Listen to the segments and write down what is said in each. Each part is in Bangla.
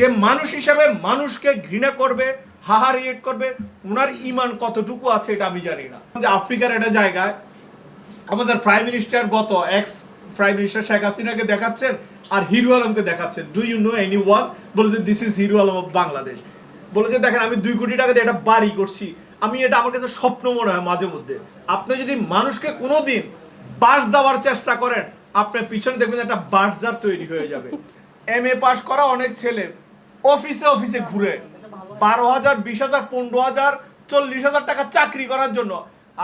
যে মানুষ হিসাবে মানুষকে ঘৃণা করবে হাহা রিয়েট করবে ওনার ইমান কতটুকু আছে এটা আমি জানি না। যে আফ্রিকার একটা জায়গায় আমাদের প্রাইম মিনিস্টার গত এক্স প্রাইম মিনিস্টার শেখ হাসিনাকে দেখাচ্ছেন আর হিরো আলমকে দেখাচ্ছেন। Do you know anyone বলে যে this is Hero Alom of Bangladesh বলে যে দেখেন, আমি দুই কোটি টাকা দিয়ে একটা বাড়ি করছি। আমি এটা আমার কাছে স্বপ্ন মনে হয় মাঝে মধ্যে। আপনি যদি মানুষকে কোনোদিন বাস দেওয়ার চেষ্টা করেন, আপনার পিছনে দেখবেন একটা বার্জার তৈরি হয়ে যাবে। এম এ পাস করা অনেক ছেলে অফিসে অফিসে ঘুরে। বারো হাজার বিশ হাজার পনেরো হাজার চল্লিশ হাজার টাকা চাকরি করার জন্য।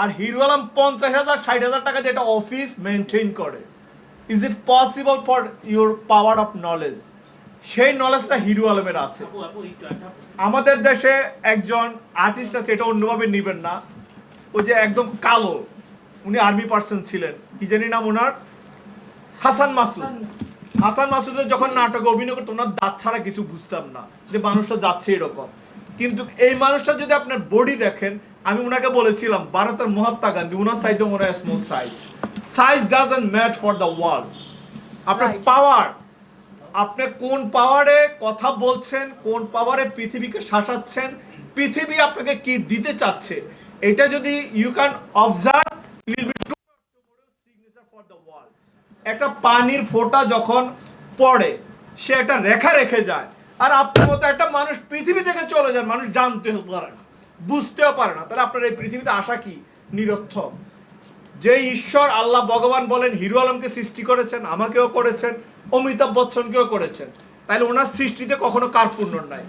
আর হিরো আলম পঞ্চাশ হাজার ষাট হাজার টাকা দিয়ে একটা অফিস মেনটেন করে। Is it possible for your power of knowledge সেই নলেজটা হিরো আলমের আছে। আমাদের দেশে একজন আর্টিস্ট আছে এটা অন্যভাবে নেবেন না। ওই যে একদম কালো উনি আর্মি পার্সন ছিলেন। কি জানি নাম ওনার? হাসান মাসুদ। হাসান মাসুদের যখন নাটকে অভিনয় করতো ওনার দাঁত ছাড়া কিছু বুঝতাম না যে মানুষটা যাচ্ছে এরকম। কিন্তু এই মানুষটা যদি আপনার বডি দেখেন আমি ওনাকে বলেছিলাম ভারতের মহাত্মা গান্ধী ওনার মনে হয় small size size doesn't matter for the world আপনার পাওয়ার আপনি কোন পাওয়ারে কথা বলছেন কোন পাওয়ারে পৃথিবীকে শাসাচ্ছেন পৃথিবী আপনাকে কি দিতে চাচ্ছে এটা যদি you can observe you will be signature for the world একটা পানির ফোঁটা যখন পড়ে, সে একটা রেখা রেখে যায়। আর আপনার মতো একটা মানুষ পৃথিবী থেকে চলে যান, মানুষ জানতে পারে না, বুঝতেও পারে না। তাহলে আপনার এই পৃথিবীতে আসা কি? নিরর্থক। যে ঈশ্বর আল্লাহ ভগবান বলেন, হিরো আলমকে সৃষ্টি করেছেন, আমাকেও করেছেন, অমিতাভ বচ্চনকেও করেছেন। তাহলে ওনার সৃষ্টিতে কখনো কার্পুণ্য নাই।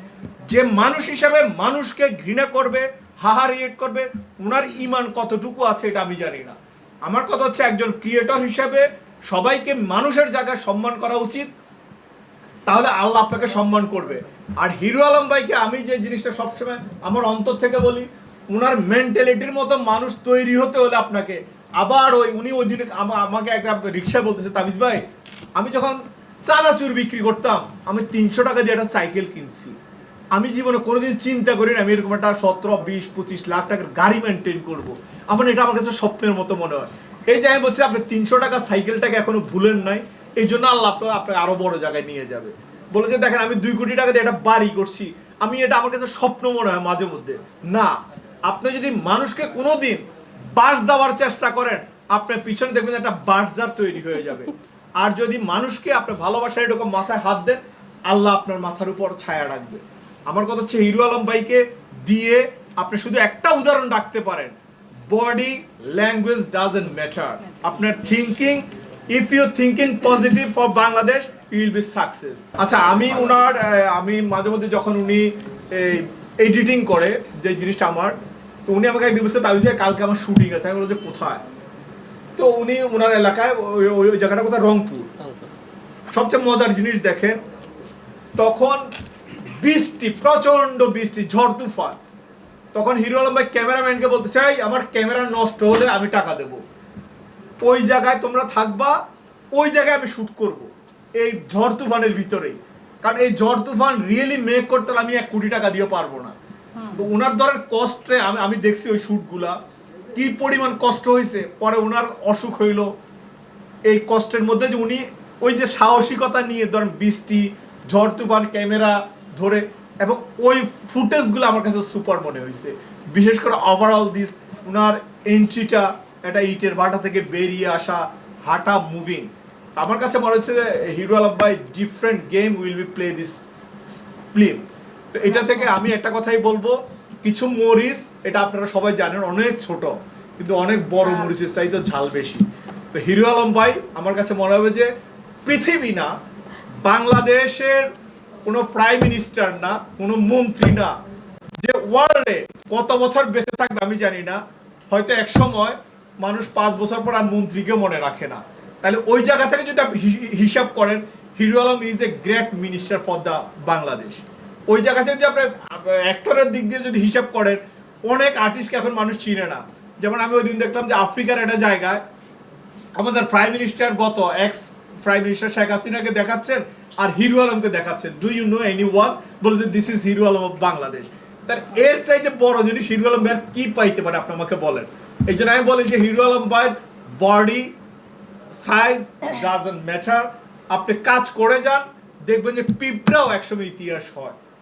যে মানুষ হিসাবে মানুষকে ঘৃণা করবে হাহা রিয়েট করবে, ওনার ইমান কতটুকু আছে এটা আমি জানি না। আমার কথা হচ্ছে একজন ক্রিয়েটর হিসাবে সবাইকে মানুষের জায়গায় সম্মান করা উচিত, তাহলে আল্লাহ আপনাকে সম্মান করবে। আর হিরো আলম ভাইকে আমি যে জিনিসটা সবসময় আমার অন্তর থেকে বলি ওনার মেন্টালিটির মতো মানুষ তৈরি হতে হলে আপনাকে, আবার ওই উনি ওই দিনে আমা- আমাকে একটা রিক্সায় বলতেছে, তাবিজ ভাই, আমি যখন চানাচুর বিক্রি করতাম, আমি তিনশো টাকা দিয়ে একটা সাইকেল কিনছি। আমি জীবনে কোনোদিন চিন্তা করি না আমি এরকম একটা সতেরো, বিশ, পঁচিশ লাখ টাকার গাড়ি মেনটেন করব। আমার এটা আমার কাছে স্বপ্নের মতো মনে হয়। এই যে আমি বলছি, আপনি তিনশো টাকা সাইকেলটাকে এখনও ভুলেন নাই, এই জন্য আল্লাহ আপনার আপনাকে আরও বড় জায়গায় নিয়ে যাবে। বলে যে, দেখেন, আমি দুই কোটি টাকা দিয়ে একটা বাড়ি করছি। আমি এটা আমার কাছে স্বপ্ন মনে হয় মাঝে মধ্যে। না, আপনি যদি মানুষকে কোনোদিন বাস দেওয়ার চেষ্টা করেন আপনার পিছনে দেখবেন একটা বার্জার তৈরি হয়ে যাবে। আর যদি মানুষকে আপনার ভালোবাসার এরকম মাথায় হাত দেন, আল্লাহ আপনার মাথার উপর ছায়া রাখবে। আমার কথা হচ্ছে হিরু আলম ভাইকে দিয়ে আপনি শুধু একটা উদাহরণ রাখতে পারেন। বডি ল্যাঙ্গুয়েজ ডাজেন্ট ম্যাটার আপনার thinking if you thinking positive for Bangladesh you will be success আচ্ছা আমি ওনার আমি মাঝে মধ্যে যখন উনি এডিটিং করে যে জিনিসটা আমার তো উনি আমাকে একদিন বলছে তাই কালকে আমার শুটিং আছে। আমি বলছি কোথায়? তো উনি ওনার এলাকায় ওই জায়গাটা কোথায় রংপুর। সবচেয়ে মজার জিনিস দেখেন তখন বৃষ্টি প্রচণ্ড বৃষ্টি ঝড় তুফান। তখন হিরো আলম ভাই ক্যামেরাম্যানকে বলতে চাই আমার ক্যামেরা নষ্ট হলে আমি টাকা দেব। ওই জায়গায় তোমরা থাকবা ওই জায়গায় আমি শ্যুট করব। এই ঝড় তুফানের ভিতরেই। কারণ এই ঝড় তুফান রিয়েলি মেক করতে আমি এক কোটি টাকা দিয়ে পারব না। তো ওনার ধরেন কষ্টে আমি আমি দেখছি ওই শ্যুটগুলা কি পরিমাণ কষ্ট হয়েছে। পরে ওনার অসুখ হইল। এই কষ্টের মধ্যে যে উনি ওই যে সাহসিকতা নিয়ে ধরেন বৃষ্টি ঝড় তুফান ক্যামেরা ধরে এবং ওই ফুটেজগুলো আমার কাছে সুপার মনে হয়েছে। বিশেষ করে ওভারঅল দিস ওনার এন্ট্রিটা একটা ইটের ভাটা থেকে বেরিয়ে আসা হাঁটা মুভিং আমার কাছে মনে হচ্ছে হিরো আলম ভাই different game will be play this film তো এটা থেকে আমি একটা কথাই বলব কিছু মরিচ এটা আপনারা সবাই জানেন অনেক ছোট কিন্তু অনেক বড়। মরিচের চাইতে ঝাল বেশি। তো হিরো আলম ভাই আমার কাছে মনে হবে যে পৃথিবী না বাংলাদেশের কোনো প্রাইম মিনিস্টার না, কোনো মন্ত্রী না, যে ওয়ার্ল্ডে কত বছর বেঁচে থাকবে আমি জানি না, হয়তো এক সময় মানুষ পাঁচ বছর পর আর মন্ত্রীকে মনে রাখে না। তাহলে ওই জায়গা থেকে যদি আপনি হিসাব করেন, Hero Alom is a great minister for the Bangladesh ওই জায়গা থেকে যদি আপনার অ্যাক্টরের দিক দিয়ে যদি হিসাব করেন, অনেক আর্টিস্টকে এখন মানুষ চিনে না। যেমন আমি ওই দিন দেখলাম যে আফ্রিকার একটা জায়গায় আমাদের প্রাইম মিনিস্টার গত এক্স প্রাইম মিনিস্টার শেখ হাসিনাকে দেখাচ্ছেন আর হিরু আলমকে দেখাচ্ছেন। Do you know anyone বলে যে this is Hero Alom of Bangladesh তাহলে এর চাইতে বড় জিনিস হিরু আলম ভাইয়ের কি পাইতে পারে? আপনি আমাকে বলেন। এই জন্য আমি বলি যে, হিরু আলম ভাইয়ের বডি সাইজ ডাজেন্ট ম্যাটার আপনি কাজ করে যান, দেখবেন যে পিঁপড়াও একসময় ইতিহাস হয়।